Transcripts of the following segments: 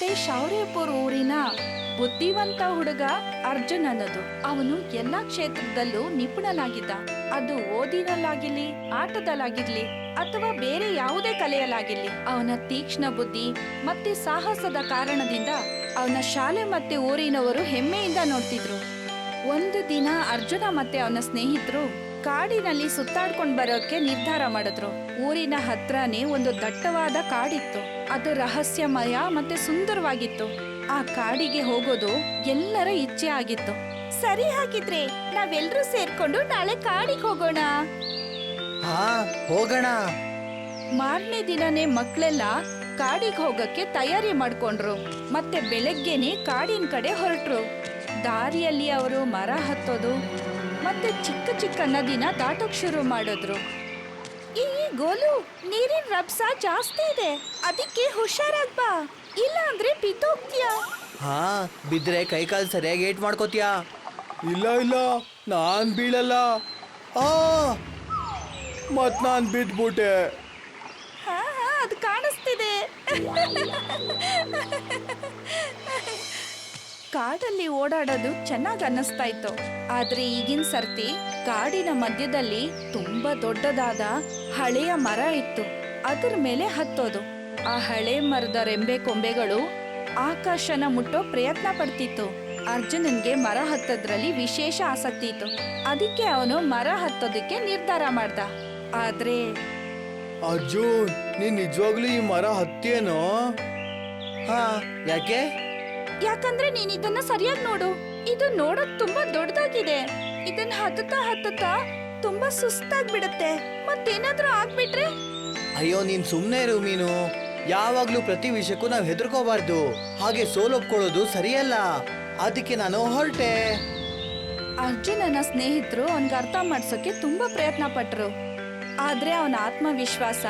ಮತ್ತೆ ಶೌರ್ಯಪುರ್ ಊರಿನ ಬುದ್ಧಿವಂತ ಹುಡುಗ ಅರ್ಜುನ್ ಅನ್ನೋದು. ಅವನು ಎಲ್ಲಾ ಕ್ಷೇತ್ರದಲ್ಲೂ ನಿಪುಣನಾಗಿದ್ದ. ಅದು ಓದಿನಲ್ಲಾಗಿರ್ಲಿ, ಆಟದಲ್ಲಾಗಿರ್ಲಿ, ಅಥವಾ ಬೇರೆ ಯಾವುದೇ ಕಲೆಯಲ್ಲಾಗಿರ್ಲಿ, ಅವನ ತೀಕ್ಷ್ಣ ಬುದ್ಧಿ ಮತ್ತೆ ಸಾಹಸದ ಕಾರಣದಿಂದ ಅವನ ಶಾಲೆ ಮತ್ತೆ ಊರಿನವರು ಹೆಮ್ಮೆಯಿಂದ ನೋಡ್ತಿದ್ರು. ಒಂದು ದಿನ ಅರ್ಜುನ ಮತ್ತೆ ಅವನ ಸ್ನೇಹಿತರು ಕಾಡಿನಲ್ಲಿ ಸುತ್ತಾಡ್ಕೊಂಡು ಬರೋಕೆ ನಿರ್ಧಾರ ಮಾಡಿದ್ರು. ಊರಿನ ಹತ್ರನೇ ಒಂದು ದಟ್ಟವಾದ ಕಾಡಿತ್ತು. ಅದು ರಹಸ್ಯಮಯ ಮತ್ತೆ ಸುಂದರವಾಗಿತ್ತು. ಆ ಕಾಡಿಗೆ ಹೋಗೋದು ಎಲ್ಲರ ಇಚ್ಛೆ ಆಗಿತ್ತು. ಸರಿ ಹಾಗಿದ್ರೆ ನಾವೆಲ್ಲರೂ ಸೇರ್ಕೊಂಡು ನಾಳೆ ಕಾಡಿಗೆ ಹೋಗೋಣ. ಹಾ ಹೋಗೋಣ. ಮಾರನೇ ದಿನನೇ ಮಕ್ಕಳೆಲ್ಲ ಕಾಡಿಗೆ ಹೋಗಕ್ಕೆ ತಯಾರಿ ಮಾಡ್ಕೊಂಡ್ರು. ಮತ್ತೆ ಬೆಳಗ್ಗೆನೆ ಕಾಡಿನ ಕಡೆ ಹೊರಟ್ರು. ದಾರಿಯಲ್ಲಿ ಅವರು ಮರ ಹತ್ತೋದು ಮತ್ತೆ ಚಿಕ್ಕ ಚಿಕ್ಕ ನದಿನ ದಾಟೋಕ್ ಶುರು ಮಾಡಿದ್ರು. ಈ ಗೋಲು ನೀರಿನ ರಭಸ ಜಾಸ್ತಿ ಇದೆ. ಅದಕ್ಕೆ ಹುಷಾರಾಗ್ ಬಾ. ಇಲ್ಲ ಅಂದ್ರೆ ಬಿದ್ದೋಗ್ತೀಯ. ಹಾ ಬಿದ್ರೆ ಕೈಕಾಲು ಸರಿಯಾಗಿ ಏಟ್ ಮಾಡ್ಕೋತೀಯಾ. ಇಲ್ಲ ಇಲ್ಲ ನಾನ್ ಬೀಳಲ್ಲ. ಆ ಮತ್ ನಾನ್ ಬಿದ್ಬಿಟ್ಟೆ. ಹಾ ಹಾ ಅದು ಕಾಣಿಸ್ತಿದೆ. ಕಾಡಲ್ಲಿ ಓಡಾಡೋದು ಚೆನ್ನಾಗಿ ಅನ್ನಿಸ್ತಾ ಇತ್ತು ಆದ್ರೆ ಈಗಿನ ಸರ್ತಿ ಕಾಡಿನ ಮಧ್ಯದಲ್ಲಿ ತುಂಬಾ ದೊಡ್ಡದಾದ ಹಳೆಯ ಮರ ಇತ್ತು. ಅದರ ಮೇಲೆ ಹತ್ತೋದು. ಆ ಹಳೆ ಮರದ ರೆಂಬೆ ಕೊಂಬೆಗಳು ಆಕಾಶನ ಮುಟ್ಟೋ ಪ್ರಯತ್ನ ಪಡ್ತಿತ್ತು. ಅರ್ಜುನನ್ಗೆ ಮರ ಹತ್ತೋದ್ರಲ್ಲಿ ವಿಶೇಷ ಆಸಕ್ತಿ ಇತ್ತು. ಅದಕ್ಕೆ ಅವನು ಮರ ಹತ್ತೋದಕ್ಕೆ ನಿರ್ಧಾರ ಮಾಡ್ದ. ಆದ್ರೆ ಅರ್ಜುನ್, ನೀನ್ ನಿಜವಾಗ್ಲೂ ಈ ಮರ ಹತ್ತೇನೋ ಹಾ, ಯಾಕೆ? ಯಾಕಂದ್ರೆ ನೀನ್ ಇದನ್ನ ಸರಿಯಾಗಿ ನೋಡು. ಇದು ನೋಡಕ್ ತುಂಬಾ ದೊಡ್ಡದಾಗಿದೆ. ಇದನ್ನ ಹತ್ತುತ್ತಾ ಹತ್ತುತ್ತಾ ತುಂಬಾ ಸುಸ್ತಾಗ್ಬಿಡುತ್ತೆ. ಮತ್ತೇನಾದ್ರೂ ಆಗ್ಬಿಟ್ರೆ? ಅಯ್ಯೋ ನೀನ್ ಸುಮ್ನೆ ಇರು ಮೀನು. ಯಾವಾಗ್ಲೂ ಪ್ರತಿ ವಿಷಯಕ್ಕೂ ನಾವ್ ಹೆದರ್ಕೋಬಾರ್ದು. ಹಾಗೆ ಸೋಲೊಪ್ಕೊಳ್ಳೋದು ಸರಿಯಲ್ಲ. ಅದಕ್ಕೆ ನಾನು ಹೊರಟೆ. ಅರ್ಜುನನ ಸ್ನೇಹಿತರು ಅವನ್ಗೆ ಅರ್ಥ ಮಾಡ್ಸೋಕೆ ತುಂಬಾ ಪ್ರಯತ್ನ ಪಟ್ರು. ಆದ್ರೆ ಅವನ ಆತ್ಮವಿಶ್ವಾಸ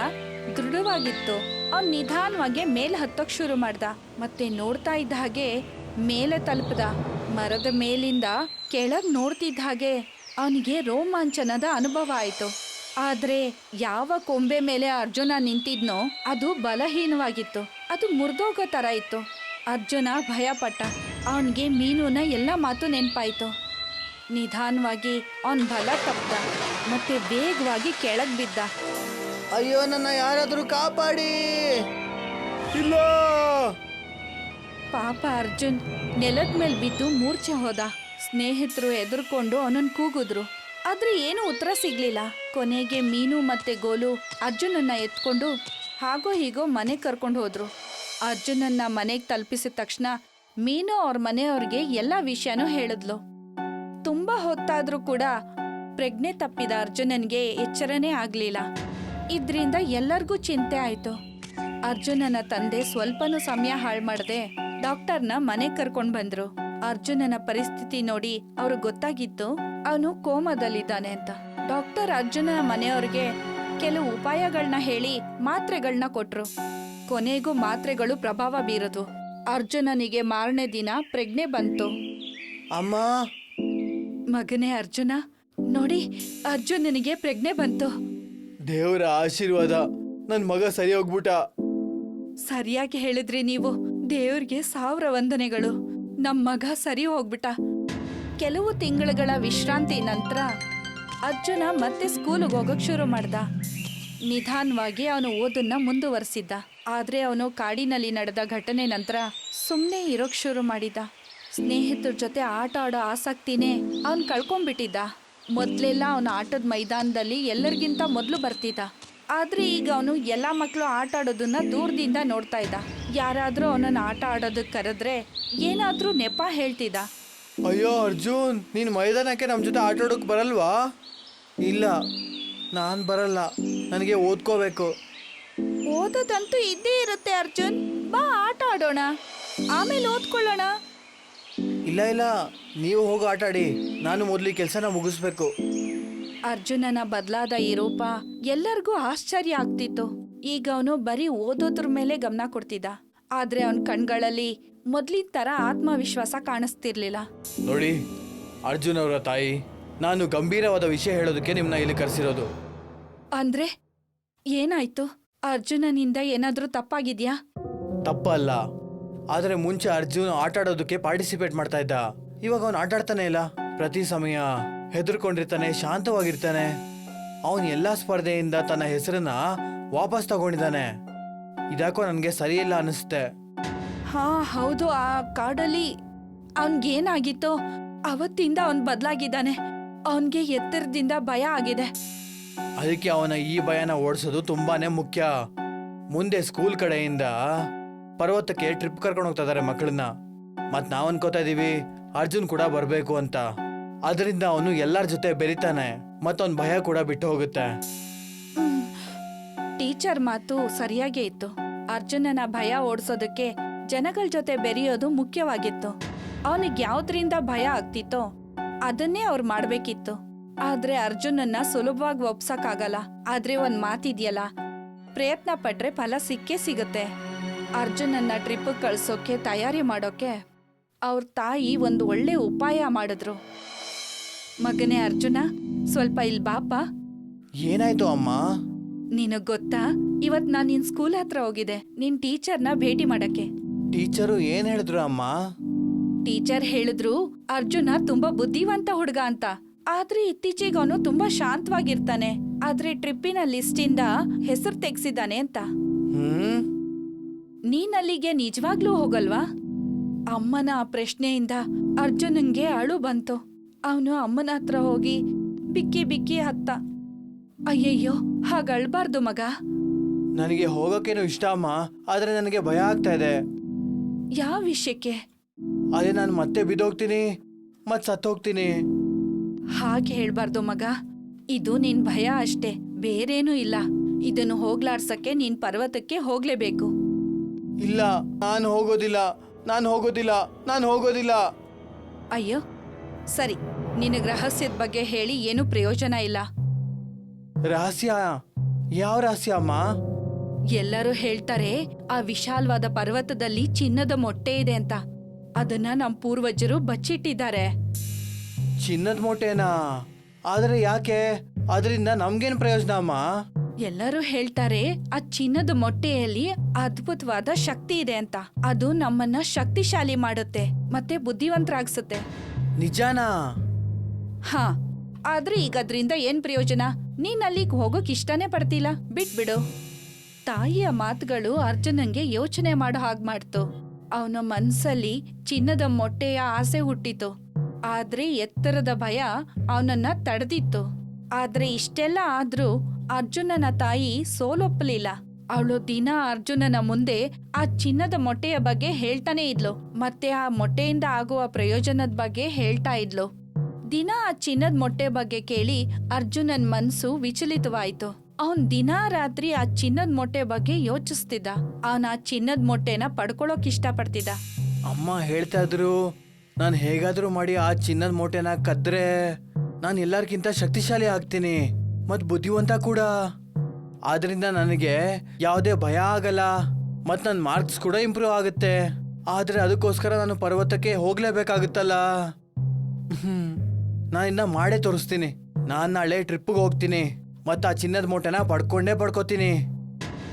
ದೃಢವಾಗಿತ್ತು. ಅವನ್ ನಿಧಾನವಾಗಿ ಮೇಲೆ ಹತ್ತೋಕ್ಕೆ ಶುರು ಮಾಡ್ದ. ಮತ್ತೆ ನೋಡ್ತಾ ಇದ್ದ ಹಾಗೆ ಮೇಲೆ ತಲುಪ್ದ. ಮರದ ಮೇಲಿಂದ ಕೆಳಗೆ ನೋಡ್ತಿದ್ದ ಹಾಗೆ ಅವನಿಗೆ ರೋಮಾಂಚನದ ಅನುಭವ ಆಯಿತು. ಆದರೆ ಯಾವ ಕೊಂಬೆ ಮೇಲೆ ಅರ್ಜುನ ನಿಂತಿದ್ನೋ ಅದು ಬಲಹೀನವಾಗಿತ್ತು. ಅದು ಮುರಿದೋಗೋ ಥರ ಇತ್ತು. ಅರ್ಜುನ ಭಯಪಟ್ಟ. ಅವನಿಗೆ ಮೀನುನ ಎಲ್ಲ ಮಾತು ನೆನಪಾಯಿತು. ನಿಧಾನವಾಗಿ ಅವನ ಬಲ ತಪ್ಪ ಮತ್ತೆ ವೇಗವಾಗಿ ಕೆಳಗೆ ಬಿದ್ದ. ಅಯ್ಯೋ ನನ್ನ ಯಾರಾದರೂ ಕಾಪಾಡಿ. ಇಲ್ಲ. ಪಾಪ ಅರ್ಜುನ್ ನೆಲದ ಮೇಲೆ ಬಿದ್ದು ಮೂರ್ಛೆ ಹೋದ. ಸ್ನೇಹಿತರು ಎದುರ್ಕೊಂಡು ಅವನನ್ನ ಕೂಗಿದ್ರು. ಆದ್ರೆ ಏನು ಉತ್ತರ ಸಿಗ್ಲಿಲ್ಲ. ಕೊನೆಗೆ ಮೀನು ಮತ್ತೆ ಗೋಲು ಅರ್ಜುನನ್ನ ಎತ್ಕೊಂಡು ಹಾಗೋ ಹೀಗೋ ಮನೆ ಕರ್ಕೊಂಡು ಹೋದ್ರು. ಅರ್ಜುನನ್ನ ಮನೆಗೆ ತಲುಪಿಸಿದ ತಕ್ಷಣ ಮೀನು ಅವ್ರ ಮನೆಯವ್ರಿಗೆ ಎಲ್ಲ ವಿಷಯನೂ ಹೇಳಿದ್ಲು. ತುಂಬಾ ಹೊತ್ತಾದ್ರೂ ಕೂಡ ಪ್ರಜ್ಞೆ ತಪ್ಪಿದ ಅರ್ಜುನನ್ಗೆ ಎಚ್ಚರನೇ ಆಗ್ಲಿಲ್ಲ. ಇದ್ರಿಂದ ಎಲ್ಲರಿಗೂ ಚಿಂತೆ ಆಯ್ತು. ಅರ್ಜುನನ ತಂದೆ ಸ್ವಲ್ಪನೂ ಸಮಯ ಹಾಳು ಮಾಡದೆ ಡಾಕ್ಟರ್ನ ಮನೆ ಕರ್ಕೊಂಡ್ ಬಂದ್ರು. ಅರ್ಜುನನ ಪರಿಸ್ಥಿತಿ ನೋಡಿ ಅವ್ರು ಗೊತ್ತಾಗಿತ್ತು ಅವನು ಕೋಮದಲ್ಲಿದ್ದಾನೆ ಅಂತ. ಡಾಕ್ಟರ್ ಅರ್ಜುನನ ಮನೆಯವ್ರಿಗೆ ಕೆಲವು ಉಪಾಯಗಳನ್ನ ಹೇಳಿ ಮಾತ್ರೆಗಳನ್ನ ಕೊಟ್ರು. ಕೊನೆಗೂ ಮಾತ್ರೆಗಳು ಪ್ರಭಾವ ಬೀರದು. ಅರ್ಜುನನಿಗೆ ಮಾರನೇ ದಿನ ಪ್ರಜ್ಞೆ ಬಂತು. ಅಮ್ಮ! ಮಗನೇ ಅರ್ಜುನ ನೋಡಿ ಅರ್ಜುನನಿಗೆ ಪ್ರಜ್ಞೆ ಬಂತು. ದೇವರ ಆಶೀರ್ವಾದ. ನನ್ ಮಗ ಸರಿ ಹೋಗ್ಬಿಟ ಸರಿಯಾಗಿ ಹೇಳಿದ್ರಿ ನೀವು. ದೇವ್ರಿಗೆ ಸಾವಿರ ವಂದನೆಗಳು. ನಮ್ ಮಗ ಸರಿ ಹೋಗ್ಬಿಟ್ಟ. ಕೆಲವು ತಿಂಗಳುಗಳ ವಿಶ್ರಾಂತಿ ನಂತರ ಅರ್ಜುನ ಮತ್ತೆ ಸ್ಕೂಲಿಗೆ ಹೋಗಕ್ ಶುರು ಮಾಡ್ದ. ನಿಧಾನವಾಗಿ ಅವನು ಓದನ್ನ ಮುಂದುವರಿಸಿದ್ದ. ಆದ್ರೆ ಅವನು ಕಾಡಿನಲ್ಲಿ ನಡೆದ ಘಟನೆ ನಂತರ ಸುಮ್ಮನೆ ಇರೋಕ್ ಶುರು ಮಾಡಿದ. ಸ್ನೇಹಿತರ ಜೊತೆ ಆಟ ಆಡೋ ಆಸಕ್ತಿನೇ ಅವನ್ ಕಳ್ಕೊಂಡ್ಬಿಟ್ಟಿದ್ದ. ಮೊದ್ಲೆಲ್ಲ ಅವನ ಆಟದ ಮೈದಾನದಲ್ಲಿ ಎಲ್ಲರಿಗಿಂತ ಮೊದಲು ಬರ್ತಿದ್ದ. ಆದರೆ ಈಗ ಅವನು ಎಲ್ಲ ಮಕ್ಕಳು ಆಟ ಆಡೋದನ್ನ ದೂರದಿಂದ ನೋಡ್ತಾ ಇದ್ದ. ಯಾರಾದರೂ ಅವನನ್ನ ಆಟ ಆಡೋದಕ್ಕೆ ಕರೆದ್ರೆ ಏನಾದರೂ ನೆಪ ಹೇಳ್ತಿದ್ದ. ಅಯ್ಯೋ ಅರ್ಜುನ್ ನೀನು ಮೈದಾನಕ್ಕೆ ನಮ್ಮ ಜೊತೆ ಆಟ ಆಡೋಕ್ ಬರಲ್ವಾ? ಇಲ್ಲ ನಾನು ಬರಲ್ಲ. ನನಗೆ ಓದ್ಕೋಬೇಕು. ಓದೋದಂತೂ ಇದ್ದೇ ಇರುತ್ತೆ ಅರ್ಜುನ್. ಬಾ ಆಟ ಆಡೋಣ. ಆಮೇಲೆ ಓದ್ಕೊಳ್ಳೋಣ. ಇಲ್ಲ ಇಲ್ಲ. ನೀವು ಹೋಗಿ ಆಟ ಆಡಿ. ನಾನು ಮೊದಲು ಕೆಲಸನ ಮುಗಿಸ್ಬೇಕು. ಅರ್ಜುನನ ಬದಲಾದ ಈ ರೂಪ ಎಲ್ಲರಿಗೂ ಆಶ್ಚರ್ಯ ಆಗ್ತಿತ್ತು. ಈಗ ಅವನು ಬರೀ ಓದೋದ್ರ ಮೇಲೆ ಗಮನ ಕೊಡ್ತಿದ್ದ. ಆದ್ರೆ ಅವನ ಕಣ್ಗಳಲ್ಲಿ ಮೊದ್ಲಿನ ತರ ಆತ್ಮವಿಶ್ವಾಸ ಕಾಣಿಸ್ತಿರ್ಲಿಲ್ಲ. ನೋಡಿ ಅರ್ಜುನ್ ಅವರ ತಾಯಿ ನಾನು ಗಂಭೀರವಾದ ವಿಷಯ ಹೇಳೋದಕ್ಕೆ ನಿಮ್ನ ಇಲ್ಲಿ ಕರೆಸಿರೋದು. ಅಂದ್ರೆ ಏನಾಯ್ತು? ಅರ್ಜುನನಿಂದ ಏನಾದ್ರೂ ತಪ್ಪಾಗಿದ್ಯಾ? ತಪ್ಪಲ್ಲ. ಆದರೆ ಮುಂಚೆ ಅರ್ಜುನ್ ಆಟ ಆಡೋದಕ್ಕೆ ಪಾರ್ಟಿಸಿಪೇಟ್ ಮಾಡ್ತಾ ಇದ್ದ. ಇವಾಗ ಅವನು ಆಟ ಆಡ್ತಾನೆ ಇಲ್ಲ. ಪ್ರತಿ ಸಮಯ ಹೆದರ್ಕೊಂಡಿರ್ತಾನೆ ಶಾಂತವಾಗಿರ್ತಾನೆ. ಅವನು ಎಲ್ಲಾ ಸ್ಪರ್ಧೆಯಿಂದ ತನ್ನ ಹೆಸರನ್ನ ವಾಪಸ್ ತಗೊಂಡಿದ್ದಾನೆ. ಇದಾಕೋ ನನಗೆ ಸರಿಯಿಲ್ಲ ಅನಿಸುತ್ತೆ. ಹಾ ಹೌದು. ಆ ಕಾಡಲ್ಲಿ ಅವನ್ಗೇನಾಗಿತ್ತೋ ಅವತ್ತಿಂದ ಅವನ್ ಬದಲಾಗಿದ್ದಾನೆ. ಅವನ್ಗೆ ಎತ್ತರದಿಂದ ಭಯ ಆಗಿದೆ. ಅದಕ್ಕೆ ಅವನ ಈ ಭಯನ ಓಡಿಸೋದು ತುಂಬಾನೇ ಮುಖ್ಯ. ಮುಂದೆ ಸ್ಕೂಲ್ ಕಡೆಯಿಂದ ಪರ್ವತಕ್ಕೆ ಟ್ರಿಪ್ ಕರ್ಕೊಂಡು ಹೋಗ್ತಾ ಇದಾರೆ ಮಕ್ಕಳನ್ನ. ಮತ್ ನಾವ್ ಅನ್ಕೋತಾ ಇದೀವಿ, ಅರ್ಜುನ್ ಕೂಡ ಬರ್ಬೇಕು ಅಂತ. ಅದರಿಂದ ಅವನು ಎಲ್ಲರ ಜೊತೆ ಬೆರಿತಾನೆ ಮತ್ತವನ್ ಭಯ ಕೂಡ ಬಿಟ್ಟು ಹೋಗುತ್ತೆ. ಟೀಚರ್ ಮಾತು ಸರಿಯಾಗೇ ಇತ್ತು. ಅರ್ಜುನನ ಭಯ ಓಡಿಸೋದಕ್ಕೆ ಜನಗಳ ಜೊತೆ ಬೆರೆಯೋದು ಮುಖ್ಯವಾಗಿತ್ತು. ಅವನಿಗೆ ಯಾವ್ದ್ರಿಂದ ಭಯ ಆಗ್ತಿತ್ತೋ ಅದನ್ನೇ ಅವ್ರು ಮಾಡ್ಬೇಕಿತ್ತು. ಆದ್ರೆ ಅರ್ಜುನನ್ನ ಸುಲಭವಾಗಿ ಒಪ್ಸಕ್ಕಾಗಲ್ಲ. ಆದ್ರೆ ಒಂದ್ ಮಾತಿದ್ಯಲ್ಲ, ಪ್ರಯತ್ನ ಪಟ್ರೆ ಫಲ ಸಿಕ್ಕೇ ಸಿಗುತ್ತೆ. ಅರ್ಜುನನ್ನ ಟ್ರಿಪ್ ಕಳ್ಸೋಕೆ ತಯಾರಿ ಮಾಡೋಕೆ ಅವ್ರ ತಾಯಿ ಒಂದು ಒಳ್ಳೆ ಉಪಾಯ ಮಾಡಿದ್ರು. ಮಗನೇ ಅರ್ಜುನ ಸ್ವಲ್ಪ ಇಲ್ ಬಾಪ. ಏನಾಯ್ತು ಅಮ್ಮ? ನಿನಗ್ ಗೊತ್ತಾ? ಇವತ್ ನಾನ್ ನಿನ್ ಸ್ಕೂಲ್ ಹತ್ರ ಹೋಗಿದ್ದೆ. ನಿನ್ ಟೀಚರ್ನ ಭೇಟಿ ಮಾಡಕ್ಕೆ. ಟೀಚರು ಏನ್ ಹೇಳಿದ್ರು ಅಮ್ಮ? ಟೀಚರ್ ಹೇಳಿದ್ರು ಅರ್ಜುನ ತುಂಬಾ ಬುದ್ಧಿವಂತ ಹುಡುಗ ಅಂತ. ಆದ್ರೆ ಇತ್ತೀಚೆಗೆ ಅವನು ತುಂಬಾ ಶಾಂತವಾಗಿರ್ತಾನೆ. ಆದ್ರೆ ಟ್ರಿಪ್ಪಿನ ಲಿಸ್ಟಿಂದ ಇಂದ ಹೆಸರು ತೆಗ್ಸಿದ್ದಾನೆ ಅಂತ. ಹ್ಮ್? ನೀನ್ ಅಲ್ಲಿಗೆ ನಿಜವಾಗ್ಲೂ ಹೋಗಲ್ವಾ? ಅಮ್ಮನ ಆ ಪ್ರಶ್ನೆಯಿಂದ ಅರ್ಜುನಂಗೆ ಅಳು ಬಂತು. ಅವನು ಅಮ್ಮನ ಹತ್ರ ಹೋಗಿ ಬಿಕ್ಕಿ ಬಿಕ್ಕಿ ಹತ್ತ. ಅಯ್ಯಯ್ಯೋ ಹಾಗಳ್ಬಾರ್ದು ಮಗ. ನನಗೆ ಹೋಗೋಕೇನು ಇಷ್ಟ ಅಮ್ಮ ಆದ್ರೆ ನನಗೆ ಭಯ ಆಗ್ತಾ ಇದೆ. ಯಾವ ವಿಷಯಕ್ಕೆ? ಅದೇ ನಾನು ಮತ್ತೆ ಬಿದ್ದೋಗ್ತೀನಿ ಮತ್ ಸತ್ತೋಗ್ತೀನಿ. ಹಾಗೆ ಹೇಳ್ಬಾರ್ದು ಮಗ. ಇದು ನಿನ್ ಭಯ ಅಷ್ಟೇ ಬೇರೇನೂ ಇಲ್ಲ. ಇದನ್ನು ಹೋಗ್ಲಾಡ್ಸಕ್ಕೆ ನೀನ್ ಪರ್ವತಕ್ಕೆ ಹೋಗ್ಲೇಬೇಕು. ಇಲ್ಲ ನಾನು ಹೋಗೋದಿಲ್ಲ ನಾನು ಹೋಗೋದಿಲ್ಲ ನಾನು ಹೋಗೋದಿಲ್ಲ. ಅಯ್ಯೋ ಸರಿ ನಿನ್ನ ರಹಸ್ಯದ ಬಗ್ಗೆ ಹೇಳಿ ಏನು ಪ್ರಯೋಜನ ಇಲ್ಲ. ರಹಸ್ಯ? ಯಾವ ರಹಸ್ಯ ಅಮ್ಮ? ಎಲ್ಲರೂ ಹೇಳ್ತಾರೆ ಆ ವಿಶಾಲವಾದ ಪರ್ವತದಲ್ಲಿ ಚಿನ್ನದ ಮೊಟ್ಟೆ ಇದೆ ಅಂತ. ಅದನ್ನ ನಮ್ಮ ಪೂರ್ವಜರು ಬಚ್ಚಿಟ್ಟಿದ್ದಾರೆ. ಚಿನ್ನದ ಮೊಟ್ಟೆನಾ? ಆದರೆ ಯಾಕೆ? ಅದರಿಂದ ನಮ್ಗೇನು ಪ್ರಯೋಜನ ಅಮ್ಮ? ಎಲ್ಲರೂ ಹೇಳ್ತಾರೆ ಆ ಚಿನ್ನದ ಮೊಟ್ಟೆಯಲ್ಲಿ ಅದ್ಭುತವಾದ ಶಕ್ತಿ ಇದೆ ಅಂತ. ಅದು ನಮ್ಮನ್ನ ಶಕ್ತಿಶಾಲಿ ಮಾಡುತ್ತೆ ಮತ್ತೆ ಬುದ್ಧಿವಂತರಾಗಿಸುತ್ತೆ. ನಿಜಾನಾ? ಹಾ ಆದ್ರೆ ಈಗ ಅದ್ರಿಂದ ಏನ್ ಪ್ರಯೋಜನ? ನೀನ್ ಅಲ್ಲಿಗೆ ಹೋಗೋಕ್ ಇಷ್ಟನೇ ಪಡ್ತಿಲ್ಲ. ಬಿಟ್ಬಿಡು. ತಾಯಿಯ ಮಾತುಗಳು ಅರ್ಜುನಂಗೆ ಯೋಚನೆ ಮಾಡೋ ಹಾಗ್ ಮಾಡ್ತು. ಅವನ ಮನ್ಸಲ್ಲಿ ಚಿನ್ನದ ಮೊಟ್ಟೆಯ ಆಸೆ ಹುಟ್ಟಿತು. ಆದ್ರೆ ಎತ್ತರದ ಭಯ ಅವನನ್ನ ತಡೆದಿತ್ತು. ಆದ್ರೆ ಇಷ್ಟೆಲ್ಲ ಆದ್ರೂ ಅರ್ಜುನನ ತಾಯಿ ಸೋಲೊಪ್ಪಲಿಲ್ಲ. ಅವಳು ದಿನ ಅರ್ಜುನನ ಮುಂದೆ ಆ ಚಿನ್ನದ ಮೊಟ್ಟೆಯ ಬಗ್ಗೆ ಹೇಳ್ತಾನೆ ಇದ್ಲು. ಮತ್ತೆ ಆ ಮೊಟ್ಟೆಯಿಂದ ಆಗುವ ಪ್ರಯೋಜನದ ಬಗ್ಗೆ ಹೇಳ್ತಾ ಇದ್ಲು. ದಿನ ಆ ಚಿನ್ನದ ಮೊಟ್ಟೆ ಬಗ್ಗೆ ಕೇಳಿ ಅರ್ಜುನನ್ ಮನ್ಸು ವಿಚಲಿತವಾಯ್ತು. ಅವನ್ ದಿನಾ ರಾತ್ರಿ ಆ ಚಿನ್ನದ ಮೊಟ್ಟೆ ಬಗ್ಗೆ ಯೋಚಿಸ್ತಿದ್ದ. ಅವನ ಆ ಚಿನ್ನದ ಮೊಟ್ಟೆನ ಪಡ್ಕೊಳ್ಳೋಕ್ ಇಷ್ಟಪಡ್ತಿದ್ದ. ಅಮ್ಮ ಹೇಳ್ತಾ ಇದ್ರು, ನಾನು ಹೇಗಾದ್ರೂ ಮಾಡಿ ಆ ಚಿನ್ನದ ಮೊಟ್ಟೆನ ಕದ್ರೆ, ನಾನು ಎಲ್ಲರಿಗಿಂತ ಶಕ್ತಿಶಾಲಿ ಆಗ್ತೀನಿ. ಮತ್ ಬುದ್ಧಿವಂತ ಕೂಡ. ಆದ್ರಿಂದ ನನಗೆ ಯಾವುದೇ ಭಯ ಆಗಲ್ಲ. ಮತ್ತು ನನ್ನ ಮಾರ್ಕ್ಸ್ ಕೂಡ ಇಂಪ್ರೂವ್ ಆಗುತ್ತೆ. ಆದರೆ ಅದಕ್ಕೋಸ್ಕರ ನಾನು ಪರ್ವತಕ್ಕೆ ಹೋಗಲೇಬೇಕಾಗುತ್ತಲ್ಲ. ನಾನು ನಾನಿನ್ನ ಮಾಡೇ ತೋರಿಸ್ತೀನಿ. ನಾನು ನಾಳೆ ಟ್ರಿಪ್ಗೆ ಹೋಗ್ತೀನಿ. ಮತ್ತು ಆ ಚಿನ್ನದ ಮೂಟೆನ ಪಡ್ಕೊಂಡೇ ಪಡ್ಕೋತೀನಿ.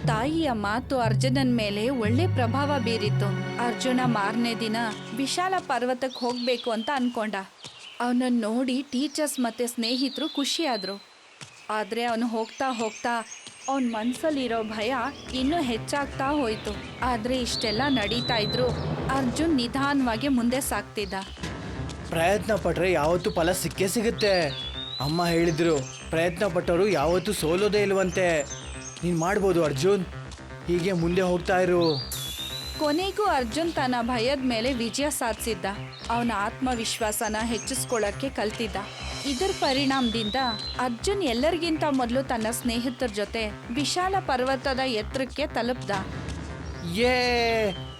ತಾಯಿಯ ಮಾತು ಅರ್ಜುನನ್ ಮೇಲೆ ಒಳ್ಳೆ ಪ್ರಭಾವ ಬೀರಿತ್ತು. ಅರ್ಜುನ ಮಾರನೇ ದಿನ ವಿಶಾಲ ಪರ್ವತಕ್ಕೆ ಹೋಗ್ಬೇಕು ಅಂತ ಅನ್ಕೊಂಡ. ಅವನನ್ನ ನೋಡಿ ಟೀಚರ್ಸ್ ಮತ್ತೆ ಸ್ನೇಹಿತರು ಖುಷಿಯಾದ್ರು. ಆದ್ರೆ ಅವನು ಹೋಗ್ತಾ ಹೋಗ್ತಾ ಅವನ ಮನಸ್ಸಲ್ಲಿರೋ ಭಯ ಇನ್ನೂ ಹೆಚ್ಚಾಗ್ತಾ ಹೋಯಿತು. ಆದ್ರೆ ಇಷ್ಟೆಲ್ಲ ನಡೀತಾ ಇದ್ರು ಅರ್ಜುನ್ ನಿಧಾನವಾಗಿ ಮುಂದೆ ಸಾಗ್ತಿದ್ದ ಪ್ರಯತ್ನ ಪಟ್ರೆ ಯಾವತ್ತೂ ಫಲ ಸಿಕ್ಕೇ ಸಿಗುತ್ತೆ. ಅಮ್ಮ ಹೇಳಿದ್ರು, ಪ್ರಯತ್ನ ಪಟ್ಟವರು ಯಾವತ್ತೂ ಸೋಲೋದೇ ಇಲ್ವಂತೆ. ನೀನ್ ಮಾಡ್ಬೋದು ಅರ್ಜುನ್. ಹೀಗೆ ಮುಂದೆ ಹೋಗ್ತಾ ಇರು. ಕೊನೆಗೂ ಅರ್ಜುನ್ ತನ್ನ ಭಯದ ಮೇಲೆ ವಿಜಯ ಸಾಧಿಸಿದ್ದ. ಅವನ ಆತ್ಮವಿಶ್ವಾಸನ ಹೆಚ್ಚಿಸ್ಕೊಳ್ಳಕ್ಕೆ ಕಲ್ತಿದ್ದ. ಇದರ ಪರಿಣಾಮದಿಂದ ಅರ್ಜುನ್ ಎಲ್ಲರಿಗಿಂತ ಮೊದಲು ತನ್ನ ಸ್ನೇಹಿತರ ಜೊತೆ ವಿಶಾಲ ಪರ್ವತದ ಎತ್ತರಕ್ಕೆ ತಲುಪ್ದ. ಏ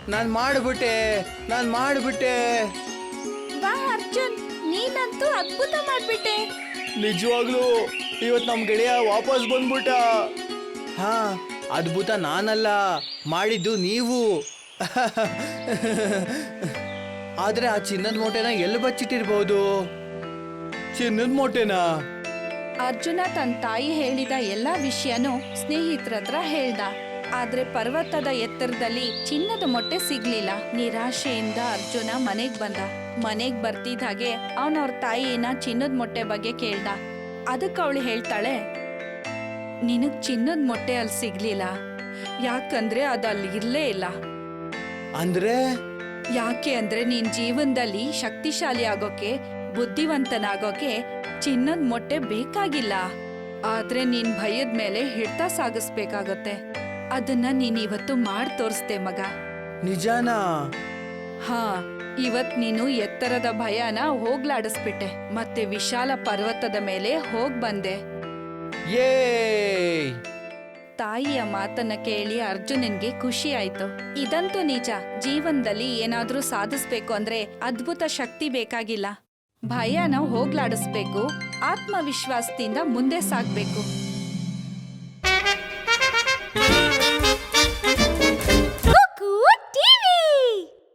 ನಾನು ಮಾಡ್ಬಿಟ್ಟೆ ನಾನು ಮಾಡ್ಬಿಟ್ಟೆ. ಬಾ ಅರ್ಜುನ್ ನೀನಂತೂ ಅದ್ಭುತ ಮಾಡ್ಬಿಟ್ಟೆ. ನಿಜವಾಗ್ಲೂ ಇವತ್ತು ನಮ್ಮ ಗೆಳೆಯ ವಾಪಸ್ ಬಂದ್ಬಿಟ್ಟ. ಹಾ ಅದ್ಭುತ ನಾನಲ್ಲ ಮಾಡಿದ್ದು ನೀವು. ಆದ್ರೆ ಆ ಚಿನ್ನದ ಮೊಟ್ಟೆನ ಎಲ್ಲಿ ಬಚ್ಚಿಟ್ಟಿರ್ಬೋದು? ಚಿನ್ನದ ಮೂಟೆನಾ? ಅರ್ಜುನ ತನ್ನ ತಾಯಿ ಹೇಳಿದ ಎಲ್ಲಾ ವಿಷಯನೂ ಸ್ನೇಹಿತರ ಹತ್ರ ಹೇಳ್ದ. ಆದ್ರೆ ಪರ್ವತದ ಎತ್ತರದಲ್ಲಿ ಚಿನ್ನದ ಮೊಟ್ಟೆ ಸಿಗ್ಲಿಲ್ಲ. ನಿರಾಶೆಯಿಂದ ಅರ್ಜುನ ಮನೆಗ್ ಬಂದ. ಮನೆಗ್ ಬರ್ತಿದ್ದ ಹಾಗೆ ಅವನವ್ರ ತಾಯಿನ ಚಿನ್ನದ ಮೊಟ್ಟೆ ಬಗ್ಗೆ ಕೇಳ್ದ. ಅದಕ್ಕೆ ಅವಳು ಹೇಳ್ತಾಳೆ ನಿನಗ್ ಚಿನ್ನದ ಮೊಟ್ಟೆ ಅಲ್ಲಿ ಸಿಗ್ಲಿಲ್ಲ. ಯಾಕಂದ್ರೆ ಅದು ಅಲ್ಲಿ ಇರ್ಲೇ ಇಲ್ಲ. ಅಂದ್ರೆ? ಯಾಕೆ ಅಂದ್ರೆ ನಿನ್ ಜೀವನದಲ್ಲಿ ಶಕ್ತಿಶಾಲಿ ಆಗೋಕೆ ಬುದ್ಧಿವಂತನಾಗೋಕೆ ಚಿನ್ನದ ಮೊಟ್ಟೆ ಬೇಕಾಗಿಲ್ಲ. ಆದ್ರೆ ನೀನ್ ಭಯದ ಮೇಲೆ ಹಿಡ್ತ ಸಾಗಿಸ್ಬೇಕಾಗತ್ತೆ. ಅದನ್ನ ನೀನ್ ಇವತ್ತು ಮಾಡ್ ತೋರಿಸ್ದೆ ಮಗ. ನಿಜಾನಾ? ಹಾ ಇವತ್ ನೀನು ಎತ್ತರದ ಭಯನ ಹೋಗ್ಲಾಡಿಸ್ಬಿಟ್ಟೆ ಮತ್ತೆ ವಿಶಾಲ ಪರ್ವತದ ಮೇಲೆ ಹೋಗ್ ಬಂದೆ. ಯೇ ತಾಯಿಯ ಮಾತನ್ನ ಕೇಳಿ ಅರ್ಜುನನ್ಗೆ ಖುಷಿ ಆಯ್ತು. ಇದಂತೂ ನಿಜ. ಜೀವನದಲ್ಲಿ ಏನಾದ್ರೂ ಸಾಧಿಸ್ಬೇಕು ಅಂದ್ರೆ ಅದ್ಭುತ ಶಕ್ತಿ ಬೇಕಾಗಿಲ್ಲ. ಭಯನ ಹೋಗ್ಲಾಡಿಸ್ಬೇಕು. ಆತ್ಮವಿಶ್ವಾಸದಿಂದ ಮುಂದೆ ಸಾಗ್ಬೇಕು.